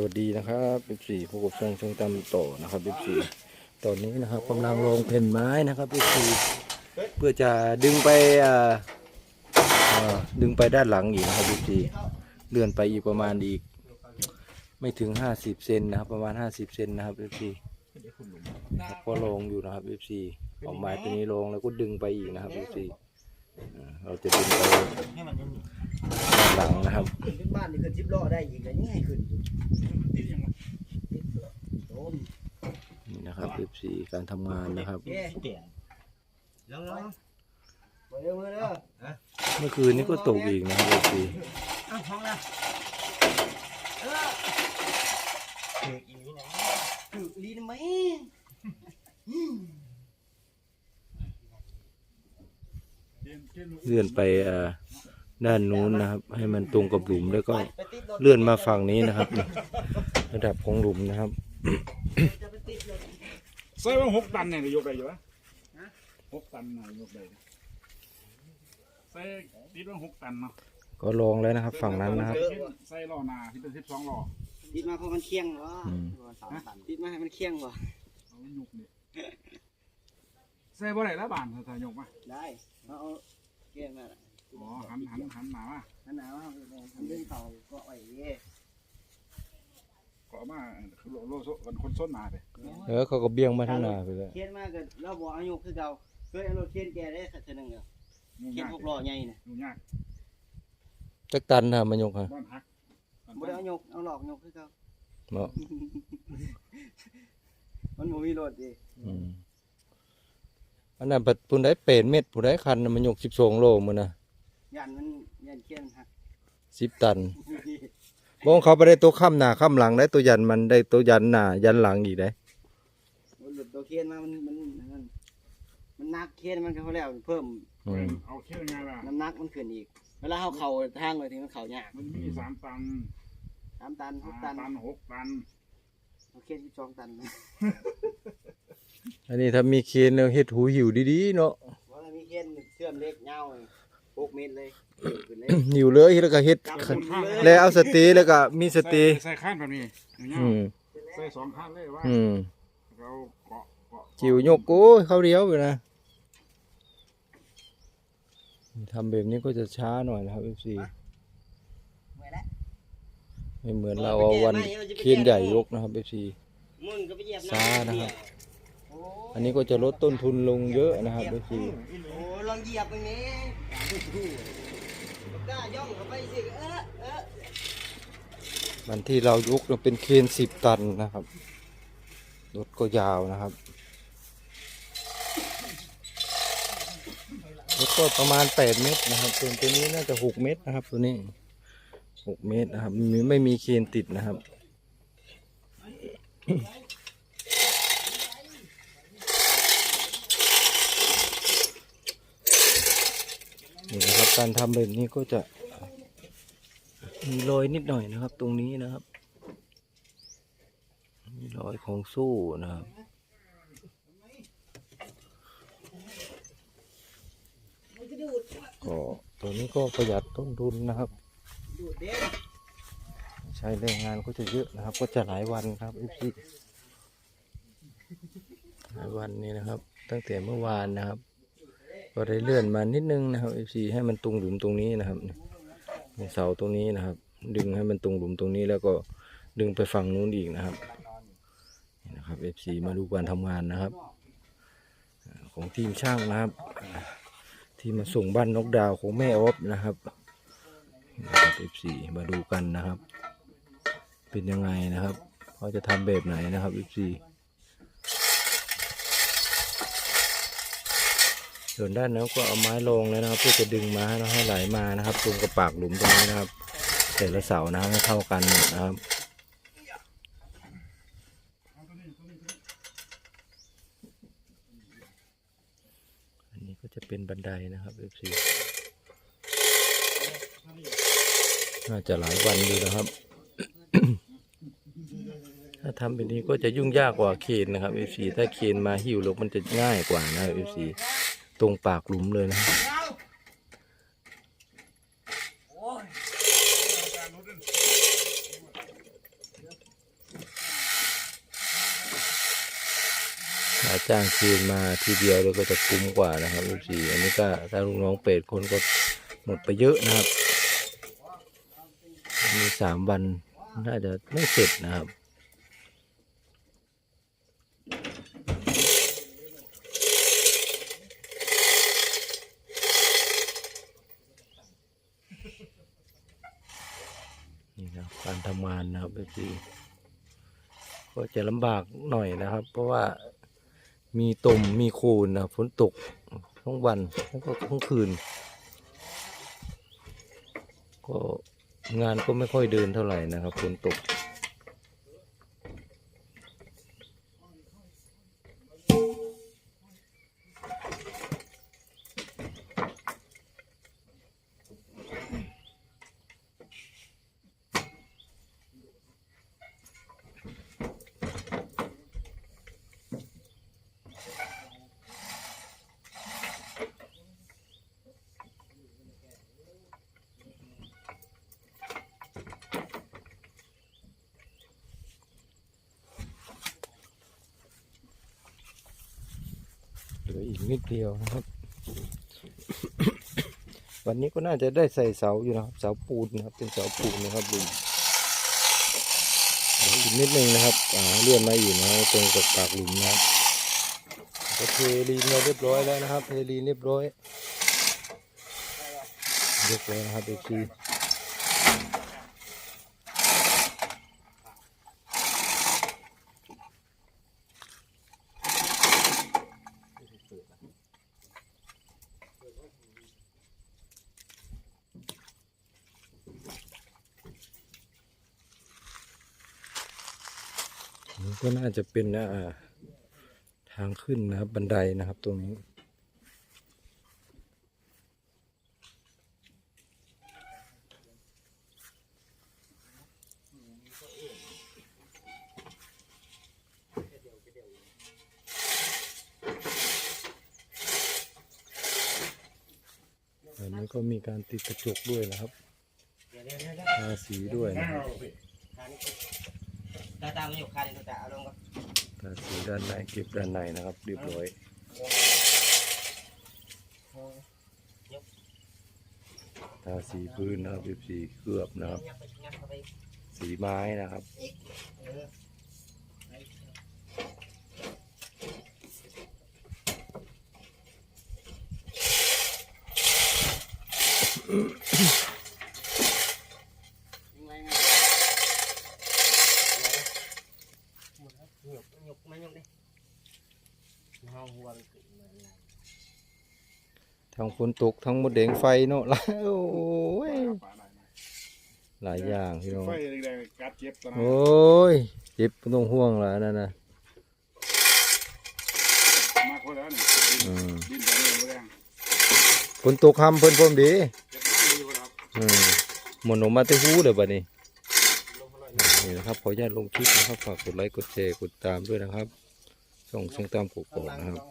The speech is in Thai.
สวัสดีนะครับเอฟซีพวกกับช่างช่างตำโตอนะครับเอฟซีตอนนี้นะครับกำลังลงแผ่นไม้นะครับเอฟซีเพื่อจะดึงไปดึงไปด้านหลังอีกนะครับเอฟซีเลื่อนไปอีกประมาณอีก ไม่ถึง50เซนนะครับ ประมาณ50เซนนะครับเอฟซีก็ลงอยู่นะครับเอฟซีเอาไม้ตัวนี้ลงแล้วก็ดึงไปอีกนะครับเอฟซีเราจะดึงไป หลังนะครับขึ้นบ้านนี่ขึ้นชิปล้อได้อีกแล้วง่ายขึ้นโอ้มนี่นะครับ FC การทำงานนะครับเย้เปลี่ยนแล้วแล้วมาเร็วมาเร็วเมื่อคืนนี้ก็ตกอีกนะครับ FC อ้าวห้องละเออถืออีนี่นะถือลีนไหมเลื่อนไปอ่า ด้านนู้นนะครับ ให้มันตรงกับหลุมแล้วก็ไปติดรถเลื่อนมาฝั่งนี้นะครับนี่ระดับของหลุมนะครับจะไปติดรถใส่ว่าหกตันเนี่ยยกได้อยู่วะหกตันน่ะยกได้นะใส่ติดว่าหกตันเนาะก็ลองแล้วนะครับ ฝั่งนั้นนะครับใส่ล้อหนาที่เป็นสิบสองล้อติดมาเพราะมันเคียงวะอืมติดมาให้มันเคียงวะเอาไว้ยกนี่ใส่บ่ได้แล้วบานถ้ายกมาได้เอาเอาเคียงมาละ อ๋อหันหันหันหนามาอันหนาวเอาทำเรื่องเก่าก็ไอ้เย่ก็เอามาโลโลโซคนคนส้นหนาไปเออเขาก็เบี้ยงมาทางหน้าไปเลยเคียนมากก็เราบอกอายุคือเก่าเคยเอารถเคียนแกได้สักเท่านึงเหรอยุ่งเคียนยากหกล้อใหญ่น่ะยุ่งยากจักตันนะมันยกฮะบ้านฮักบ่ได้เอายกเอาหลอกยกคือเก่าเนาะมันบ่มีรถดิอืมอันนั้นปัดผู้ใดเป็ดเม็ดผู้ใดคันน่ะมันยก12โลมื้อนะ ยันมันยันเคียนหัก10ตันบ่ของเขาบ่ได้ตัวค้ำหน้าค้ำหลังได้ตัวยันมันได้ตัวยันหน้ายันหลังอีกได้มันหลุดตัวเคียนมามันมันมันมันนักเคียนมันก็เขาแล้วเพิ่มอืมเอาเขี้ยวไงล่ะ น้ำหนักมันขึ้นอีกเวลาเขาเข่าทางเลยถึงมันเข่ายากมันมีสามตันสามตันหกห้าตันตันหกตันเอาเคียนสิบสองตันอันนี้ถ้ามีเคนแล้วเฮ็ดหูหิวดีๆเนาะว่ามีเคียนเชื่อมเล็กเงา หกเมตรเลยขึ้นเลยหิวเลยแล้วก็เฮ็ดกำขันบุญเลยแล้วเอาสเตีแล้วก็มีสเตีใส่ข้านแบบนี้อย่างเงี้ยอืมใส่สองข้านเลยว่าอืมเราเกาะเกาะจิ๋วยกโอ้ยเข้าเดียวอยู่นะทำแบบนี้ก็จะช้าหน่อยนะครับ FC ไว้แล้วไม่เหมือนเราเอาวันเคียนใหญ่ยกนะครับ FC มึงก็ไปเหยียบช้านะครับโอ้อันนี้ก็จะลดต้นทุนลงเยอะนะครับ FC โอ้ลองเหยียบไปแมันที่เรายกเนี่ยเป็นเคนสิบตันนะครับ รถก็ยาวนะครับ รถก็ประมาณแปดเมตรนะครับ ส่วนตัวนี้น่าจะหกเมตรนะครับ ตัวนี้หกเมตรนะครับมีไม่มีเคนติดนะครับ นี่นะครับการทำแบบนี้ก็จะมีรอยนิดหน่อยนะครับ ตรงนี้นะครับ มีรอยของสู้นะครับก็ตัวนี้ก็ประหยัดต้นทุนนะครับใช้แรงงานก็จะเยอะนะครับ ก็จะหลายวันครับพี่หลายวันนี้นะครับ ตั้งแต่เมื่อวานนะครับ ก็ได้เลื่อนมานิดนึงนะครับ FC ให้มันตรงหลุมตรงนี้นะครับเสาตรงนี้นะครับ ดึงให้มันตรงหลุมตรงนี้แล้วก็ดึงไปฝั่งนู้นอีกนะครับนี่นะครับ FC มาดูการทำงานนะครับ ของทีมช่างนะครับ ที่มาส่งบ้านนกดาวของแม่ออฟนะครับนะครับ FC มาดูกันนะครับ เป็นยังไงนะครับเขาจะทำแบบไหนนะครับ FC ส่วนด้านนั้นก็เอาไม้ลงแล้วนะครับ เพื่อจะดึงมาให้ไหลมานะครับตรงกับปากหลุมตรงนี้นะครับ แต่ละเสานะครับให้เท่ากันนะครับอันนี้ก็จะเป็นบันไดนะครับ FC น่าจะหลายวันอยู่นะครับ ถ้าทำแบบนี้ก็จะยุ่งยากกว่าเคนนะครับ FC ถ้าเคนมาหิ้วลงมันจะง่ายกว่านะครับ FC ตรงปากหลุมเลยนะหาจ้างคืนมาทีเดียวเลยก็จะคุ้มกว่านะครับลูกสี่อันนี้ก็ถ้าลูกน้องเป็ดคนก็หมดไปเยอะนะครับ มีสามวันน่าจะไม่เสร็จนะครับ การทำงานนะครับพี่ก็จะลำบากหน่อยนะครับ เพราะว่ามีตมมีคูนนะฝนตกทั้งวันแล้วก็ทั้งคืน ก็งานก็ไม่ค่อยเดินเท่าไหร่นะครับฝนตก กนิดเดียวนะครับ วันนี้ก็น่าจะได้ใส่เสาอยู่นะครับ เสาปูนนะครับ เป็นเสาปูนนะครับลุงอีกนิดนึงนะครับอ่าเลื่อนมาอยู่นะตรงกับปากหลุมนะครับก็เทลีนมาเรียบร้อยแล้วนะครับ เทลีนเรียบร้อยเรียบร้อยนะครับเอฟซี ก็น่าจะเป็นทางขึ้นนะครับบันไดนะครับ ตรงนี้ อันนี้ก็มีการติดกระจกด้วยนะครับทาสีด้วยนะครับาตาตามันอยู่ขานี่ตาตาเอาลงก่อนทาสีด้านในเก็บด้านในนะครับเรียบร้อยทาสีพื้นนะครับสีเคลือบนะครับ สีไม้นะครับเออยังไงไงหมดแล้วหยกหยกมาหยกดิ ห้องวัวมันขึ้นมาอะไรทั้งฝนตกทั้งมดแดงไฟเนาะหลายโอ้ยปลาได้ไหมหลายอย่างพี่น้องไฟแดงๆกัดเจ็บตอนนั้นโอ้ยเจ็บไม่ต้องห่วงแล้วนั่นนะมากคนแล้วนี่อืมดินแดงแดงฝนตกคำเพิ่นพรมดีเจ็บมากดีกว่าครับอืมหมดออกมาแต่หูเดี๋ยวบัดนี้ ลงมาหน่อยนี่นะครับขออนุญาตลงคลิปนะครับฝากกดไลค์กดแชร์กดตามด้วยนะครับ ส่งส่งตามผูกโป่นะครับ